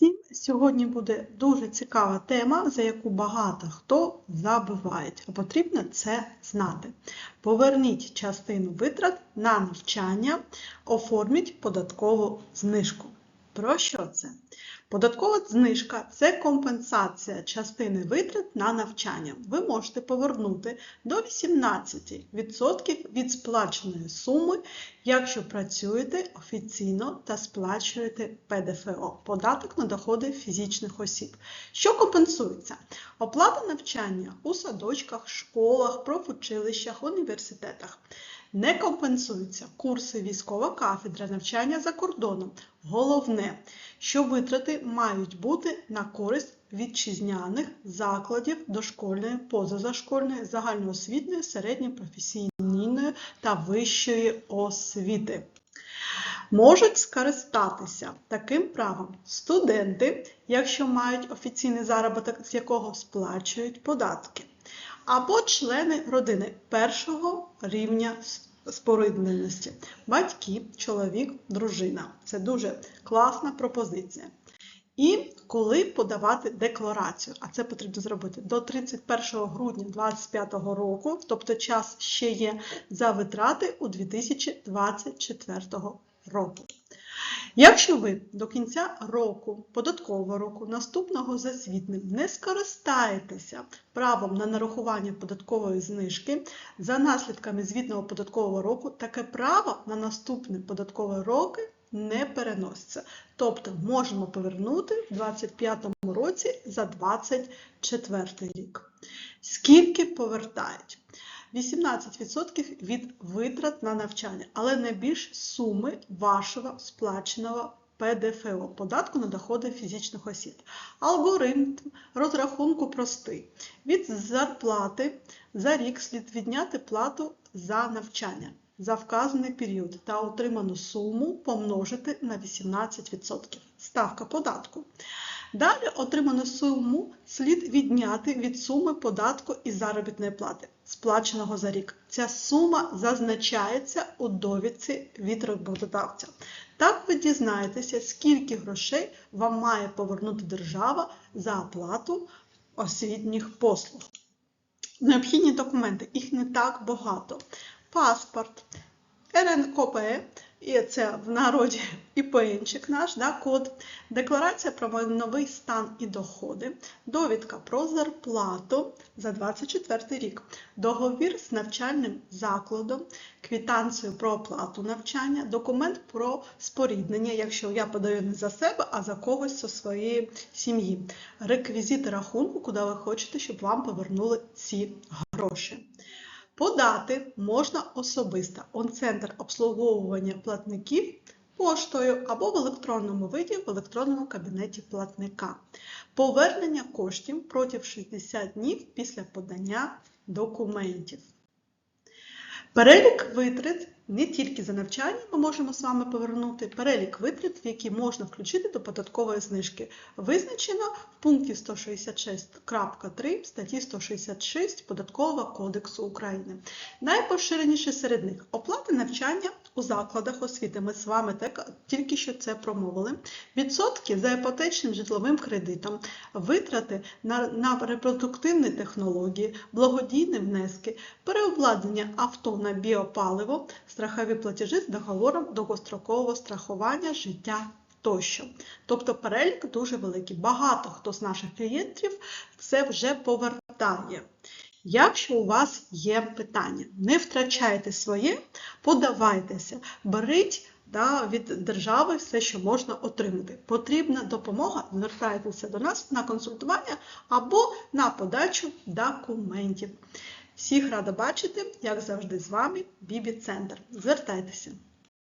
Всім сьогодні буде дуже цікава тема, за яку багато хто забуває, а потрібно це знати. Поверніть частину витрат на навчання, оформіть податкову знижку. Про що це? Податкова знижка це компенсація частини витрат на навчання. Ви можете повернути до 18% від сплаченої суми, якщо працюєте офіційно та сплачуєте ПДФО податок на доходи фізичних осіб. Що компенсується? Оплата навчання у садочках, школах, профучилищах, університетах. Не компенсуються курси військова кафедра, навчання за кордоном. Головне, що витрати мають бути на користь вітчизняних закладів дошкільної, позазашкільної, загальноосвітньої, середньопрофесійної та вищої освіти. Можуть скористатися таким правом студенти, якщо мають офіційний заробіток, з якого сплачують податки, або члени родини першого рівня спорідненості. Батьки, чоловік, дружина. Це дуже класна пропозиція. І коли подавати декларацію, а це потрібно зробити до 31 грудня 2025 року, тобто час ще є за витрати у 2024 року. Якщо ви до кінця року, податкового року, наступного за звітним не скористаєтеся правом на нарахування податкової знижки за наслідками звітного податкового року, таке право на наступні податкові роки не переноситься. Тобто можемо повернути в 2025 році за 2024 рік. Скільки повертають? 18% від витрат на навчання, але не більш суми вашого сплаченого ПДФО податку на доходи фізичних осіб. Алгоритм розрахунку простий. Від зарплати за рік слід відняти плату за навчання за вказаний період та отриману суму помножити на 18%. Ставка податку. Далі отриману суму слід відняти від суми податку і заробітної плати, сплаченого за рік. Ця сума зазначається у довідці від роботодавця. Так ви дізнаєтеся, скільки грошей вам має повернути держава за оплату освітніх послуг. Необхідні документи, їх не так багато. Паспорт, РНКП, і це в народі ІПНчик наш, да, код, декларація про майновий стан і доходи, довідка про зарплату за 24 рік, договір з навчальним закладом, квітанцію про оплату навчання, документ про споріднення, якщо я подаю не за себе, а за когось зі своєї сім'ї, реквізити рахунку, куди ви хочете, щоб вам повернули ці гроші. Подати можна особисто он-центр обслуговування платників поштою або в електронному виді в електронному кабінеті платника. Повернення коштів протягом 60 днів після подання документів. Перелік витрат не тільки за навчання ми можемо з вами повернути перелік витрат, які можна включити до податкової знижки, визначено в пункті 166.3 статті 166 Податкового кодексу України. Найпоширеніше серед них оплата навчання у закладах освіти. Ми з вами тільки що це промовили. Відсотки за іпотечним житловим кредитом, витрати на, на репродуктивні технології, благодійні внески, переобладнання авто на біопаливо, страхові платежі з договором довгострокового страхування життя тощо. Тобто перелік дуже великий. Багато хто з наших клієнтів це вже повертає. Якщо у вас є питання, не втрачайте своє, подавайтеся, беріть да, від держави все, що можна отримати. Потрібна допомога, звертайтеся до нас на консультування або на подачу документів. Всіх рада бачити, як завжди, з вами Бібі Центр. Звертайтеся!